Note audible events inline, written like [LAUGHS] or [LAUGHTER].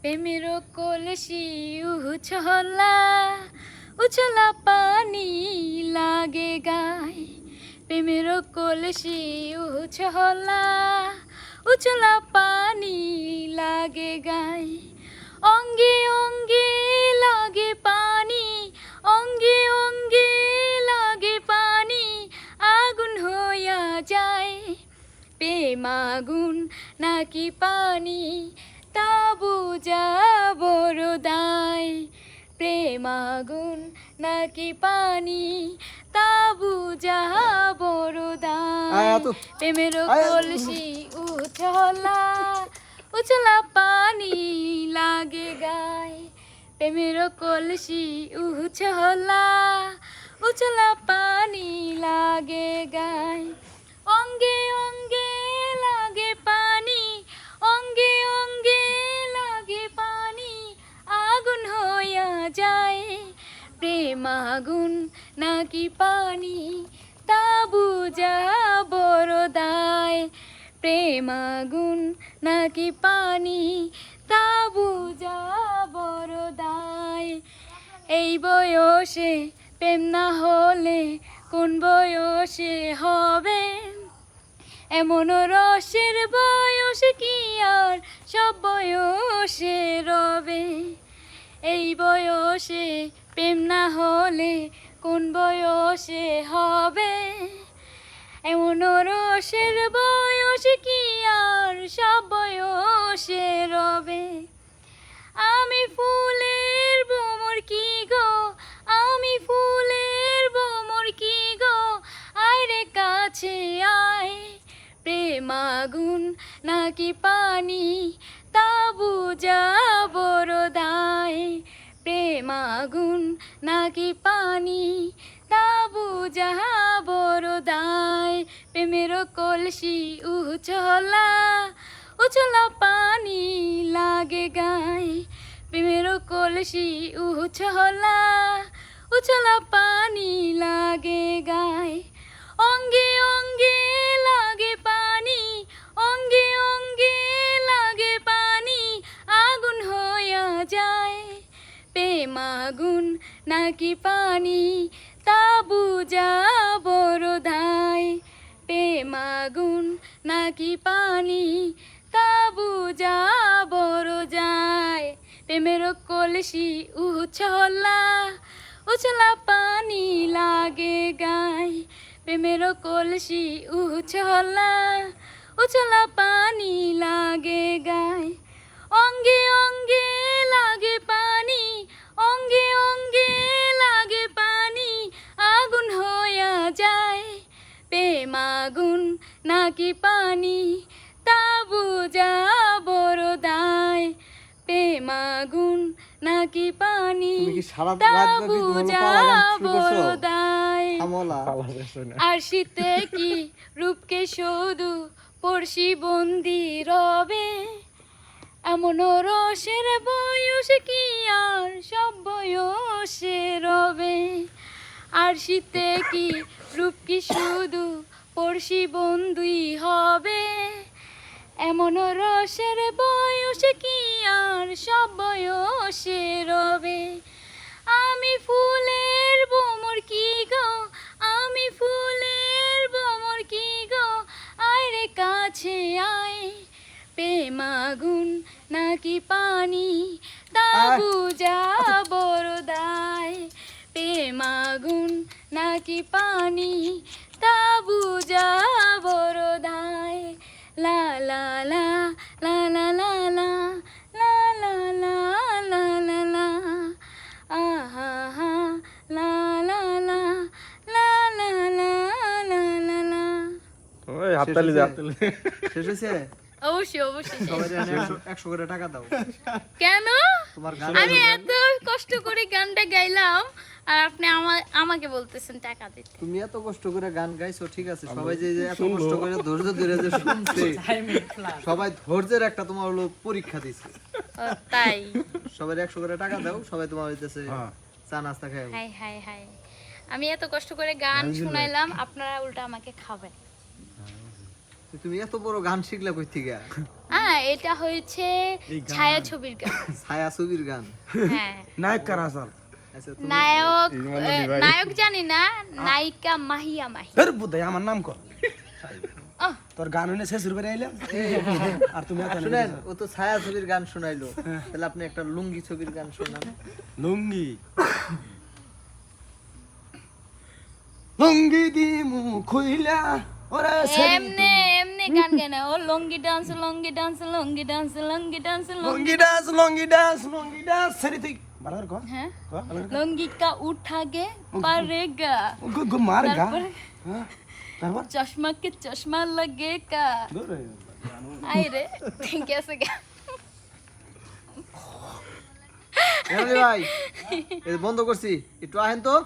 প্রেমের কলসি উছলা উছলা পানি লাগে গায়। প্রেমের কলসি উছলা উছলা পানি লাগে গায়। অঙ্গে অঙ্গে লাগে পানি প্রেম আগুন নাকি পানি? তা বুঝা বড় দায় প্রেম আগুন নাকি পানি? তা বুঝা বড় দায়। প্রেমের। কলসি উছলা উছলা পানি লাগে গায়। প্রেমের কলসি উছলা উছলা পানি লাগে গায়। প্রেম আগুন নাকি পানি? তা বুঝা বড় দায়। প্রেম আগুন নাকি পানি? তা বুঝা বড় দায়। এই বয়সে প্রেম না হলে কোন বয়সে হবে? এমন রসের বয়স কি আর সব বয়সে রবে? এই বয়সে প্রেম না হলে কোন বয়সে হবে? এমন রসের বয়স কি আর সব বয়সে রবে? আমি ফুলের বোমর কি গো? আমি ফুলের বোমর কি গো? আয়রে কাছে আয়। প্রেম আগুন নাকি পানি? পানি তাবু বুঝা বড় দায়। প্রেমের কলসি উচলা উচলা পানি লাগে গায়। প্রেমের কলসি উছলা উছলা পানি লাগে গায়। প্রেম আগুন নাকি পানি? তা বুঝা বড় ধায় প্রেম আগুন নাকি পানি? তা বুঝা বড় যায় প্রেমের কলসি উছলা উছলা পানি লাগে গায়। প্রেমের কলসি উছলা উছলা পানি লাগে গায়। অঙ্গে অঙ্গে লাগে পানি। অঙ্গে অঙ্গে লাগে পানি আগুন হইয়া যায়। প্রেম আগুন নাকি পানি তা বুঝা বড় দায়। প্রেম আগুন নাকি পানি তা বুঝা? বড় দায়। আর শীতে কি রূপকে শুধু পড়শি বন্দি রবে? এমন রসের বয়সে কি আর? সব বয়সে রবে আর শীতে কি রূপ কি শুধু পড়শি বন্ধুই হবে? এমন রসের বয়সে কি আর? সব বয়সে রবে আমি ফুলের বোমর কি গো? আমি ফুলের বোমর কি গো? আয় রে কাছে আয় প্রেম আগুন নাকি পানি তা যা বড়দায় প্রেমাগুন নাকি পানি তা যা বড়দায় লা লা লা লা লা লা লা হাততালি দে হাততালি শেষ হয়েছে অবশ্যই অবশ্যই একশো করে টাকা দাও। কেন? আমি এত কষ্ট করে গানটা গাইলাম আর আপনি আমা- আমাকে বলতেছেন টাকা দিতে। তুমি এত কষ্ট করে গান গাইছো ঠিক আছে সবাই যে যে এত কষ্ট করে ধৈর্য ধরে যে শুনছে [LAUGHS] সবাই ধৈর্যের একটা তোমার হলো পরীক্ষা দিছে। তাই। সবাই একশো করে টাকা দাও সবাই তোমার হইতেছে চা নাস্তা খাই হাই হাই হাই। আমি এত কষ্ট করে গান শুনাইলাম আপনারা উল্টা আমাকে খাবেন। তুমি এত বড় গান শিখলে কই থেকে? হ্যাঁ এটা হয়েছে ছায়া ছবির গান। [LAUGHS] ছায়া ছবির গান। হ্যাঁ। নায়ক কারা স্যার আচ্ছা নায়ক নায়ক জানি না নায়িকা মাহিয়া মাহি। ফের বুধাই আমার নাম কর। তোর গান হইলে শেষ করে আইলাম [LAUGHS] আর তুমি এত শুনেন ও তো ছায়া ছবির গান শোনাইলো। তাহলে আপনি একটা লুঙ্গি ছবির গান শোনান। লুঙ্গি। লুঙ্গি দি মু খুইলা। ওরে ডান্স ডান্স ডান্স ডান্স কা চশমা কে চশমা লাগেগা। আই গা। বন্ধ করছি। একটু আহেন তো।